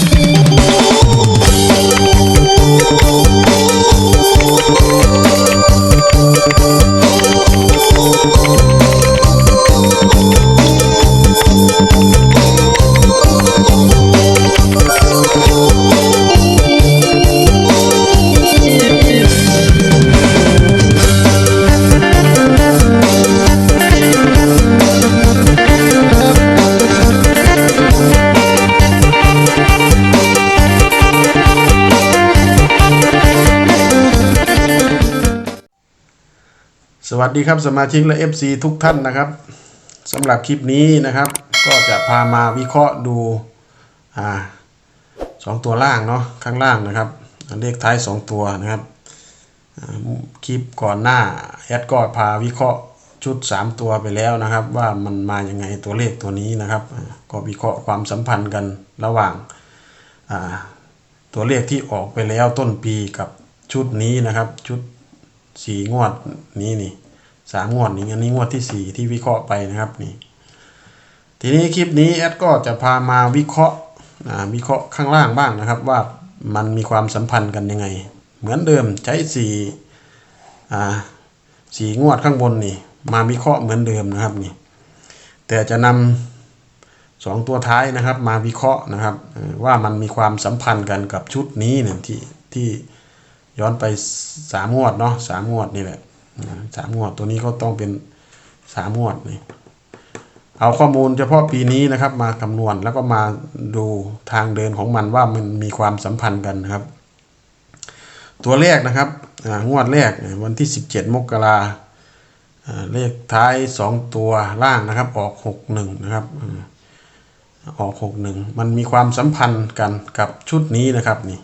Música สวัสดีครับสมาชิกและ FC ทุกท่านนะครับสำหรับคลิปนี้นะครับ ก็จะพามาวิเคราะห์ดูอ่าสองตัวล่างเนาะข้างล่างนะครับเลขท้าย 2 ตัวนะครับคลิปก่อนหน้าแอดก็พาวิเคราะห์ชุด 3 ตัวไปแล้วนะครับ ว่ามันมายังไงตัวเลขตัวนี้นะครับ ก็วิเคราะห์ความสัมพันธ์กันระหว่างาตัวเลขที่ออกไปแล้วต้นปีกับชุดนี้นะครับ ชุดสีงวดนี้นี่ สามงวดนี้อันนี้งวดที่สี่ที่วิเคราะห์ไปนะครับนี่ทีนี้คลิปนี้แอดก็จะพามาวิเคราะห์วิเคราะห์ข้างล่างบ้างนะครับ ว่ามันมีความสัมพันธ์กันยังไง เหมือนเดิมใช้สี่สี่งวดข้างบนนี่ มาวิเคราะห์เหมือนเดิมนะครับนี่แต่จะนำสองตัวท้ายนะครับ มาวิเคราะห์นะครับ ว่ามันมีความสัมพันธ์กันกับชุดนี้เนี่ยที่ที่ย้อนไปสามงวดเนาะสามงวดนี่แหละ สามงวดตัวนี้ก็ต้องเป็นสามงวดนี่เอาข้อมูลเฉพาะปีนี้นะครับมาคำนวณแล้วก็มาดูทางเดินของมันว่ามันมีความสัมพันธ์กันนะครับ ตัวแรกนะครับงวดแรกเนี่ยวันที่ 17 มกราเลขท้าย 2 ตัวล่างนะครับออก 61 นะครับออก 61 มันมีความสัมพันธ์กันกับชุดนี้นะครับนี่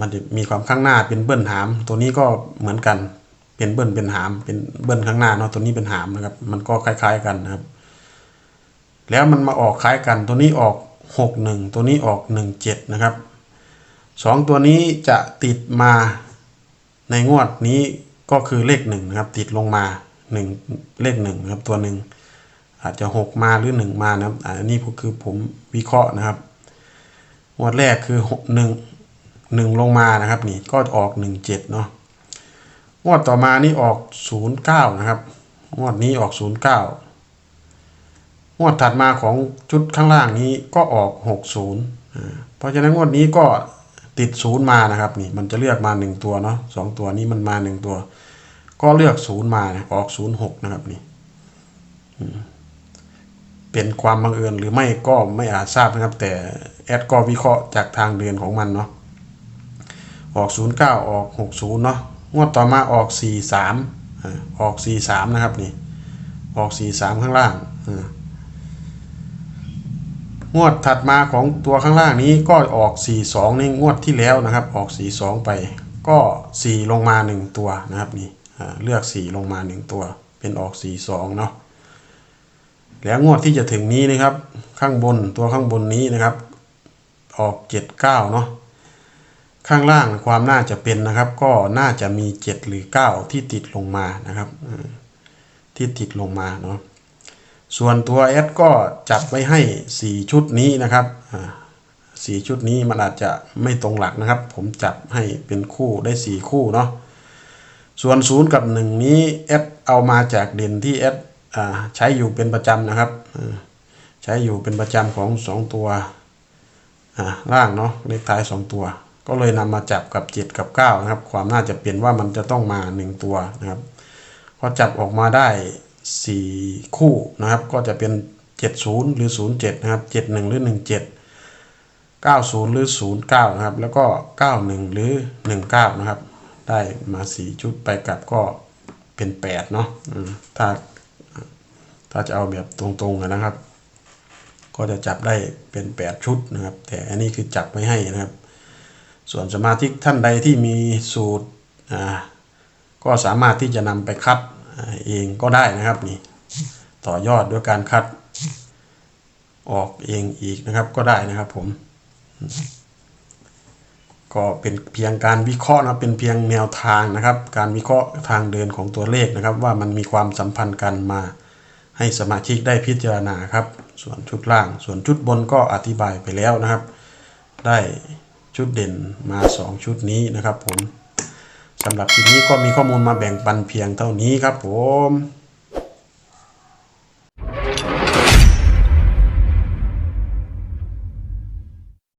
มันจะมีความข้างหน้าเป็นเบิ้ลหาม ตัวนี้ก็เหมือนกัน เป็นเบิ้ลเป็นหาม เป็นเบิ้ลข้างหน้าเนาะตัวนี้เป็นหามนะครับ มันก็คล้าย ๆกันนะครับ แล้วมันมาออกคล้ายกัน ตัวนี้ออกหกหนึ่งตัวนี้ออกหนึ่งเจ็ดนะครับสองตัวนี้จะติดมาในงวดนี้ก็คือเลขหนึ่งนะครับ ติดลงมาหนึ่งเลขหนึ่งนะครับตัวหนึ่งอาจจะหกมาหรือหนึ่งมานะครับอันนี้คือผมวิเคราะห์นะครับงวดแรกคือหกหนึ่งหนึ่งลงมานะครับนี่ก็ออกหนึ่งเจ็ดเนาะ งวดต่อมานี่ออกศูนย์เก้านะครับ งวดนี้ออกศูนย์เก้างวดถัดมาของชุดข้างล่างนี้ก็ออกหกศูนย์เพราะฉะนั้นงวดนี้ก็ติดศูนย์มานะครับนี่มันจะเลือกมาหนึ่งตัวเนาะสองตัวนี้มันมาหนึ่งตัว ก็เลือกศูนย์มานะออกศูนย์หกนะครับนี่เป็นความบังเอิญหรือไม่ก็ไม่อาจทราบนะครับ แต่แอดก็วิเคราะห์จากทางเดินของมันเนาะออก 09 ออก 60 เนาะ งวดต่อมาออก 43ออก 43 นะครับนี่ ออก 43 ข้างล่างงวดถัดมาของตัวข้างล่างนี้ก็ออก 42ในงวดที่แล้วนะครับ ออก 42 ไปก็ 4 ลงมา 1 ตัวนะครับนี่เลือก 4 ลงมา 1 ตัวเป็นออก 42 เนาะแล้วงวดที่จะถึงนี้นะครับ ข้างบนตัวข้างบนนี้นะครับ ออก 79 เนาะ ข้างล่างความน่าจะเป็นนะครับ ก็น่าจะมี 7 หรือ 9 ที่ติดลงมานะครับ ที่ติดลงมาเนาะส่วนตัวแอดก็จับไว้ให้ 4 ชุดนี้นะครับสี่ชุดนี้มันอาจจะไม่ตรงหลักนะครับ ผมจับให้เป็นคู่ได้ 4 คู่เนาะส่วน 0 กับ 1 นี้แอดเอามาจากเด่นที่แอดใช้อยู่เป็นประจำนะครับ ใช้อยู่เป็นประจำของ 2 ตัวล่างเนาะเลขท้าย 2 ตัว ก็เลยนำมาจับกับ 7 กับ9นะครับ ความน่าจะเปลี่ยนว่ามันจะต้องมา 1 ตัวนะครับพอจับออกมาได้ 4 คู่นะครับ ก็จะเป็น 70 หรือ 07 นะครับ 71 หรือ 17 90 หรือ 09 นะครับ แล้วก็ 91 หรือ 19 นะครับ ได้มา 4 ชุดไปกลับก็เป็น 8 เนาะถ้าถ้าจะเอาแบบตรงๆนะครับ ก็จะจับได้เป็น 8 ชุดนะครับ แต่อันนี้คือจับไว้ให้นะครับ ส่วนสมาชิกท่านใดที่มีสูตรอ่าก็สามารถที่จะนำไปคัดเองก็ได้นะครับนี่ต่อยอดด้วยการคัดออกเองอีกนะครับก็ได้นะครับผม ก็เป็นเพียงการวิเคราะห์นะเป็นเพียงแนวทางนะครับ การวิเคราะห์ทางเดินของตัวเลขนะครับ ว่ามันมีความสัมพันธ์กันมาให้สมาชิกได้พิจารณาครับ ส่วนชุดล่าง ส่วนชุดบนก็อธิบายไปแล้วนะครับ ได้ ชุดเด่นมา 2 ชุดนี้นะครับผมสำหรับคลิปนี้ก็มีข้อมูลมาแบ่งปันเพียงเท่านี้ครับผม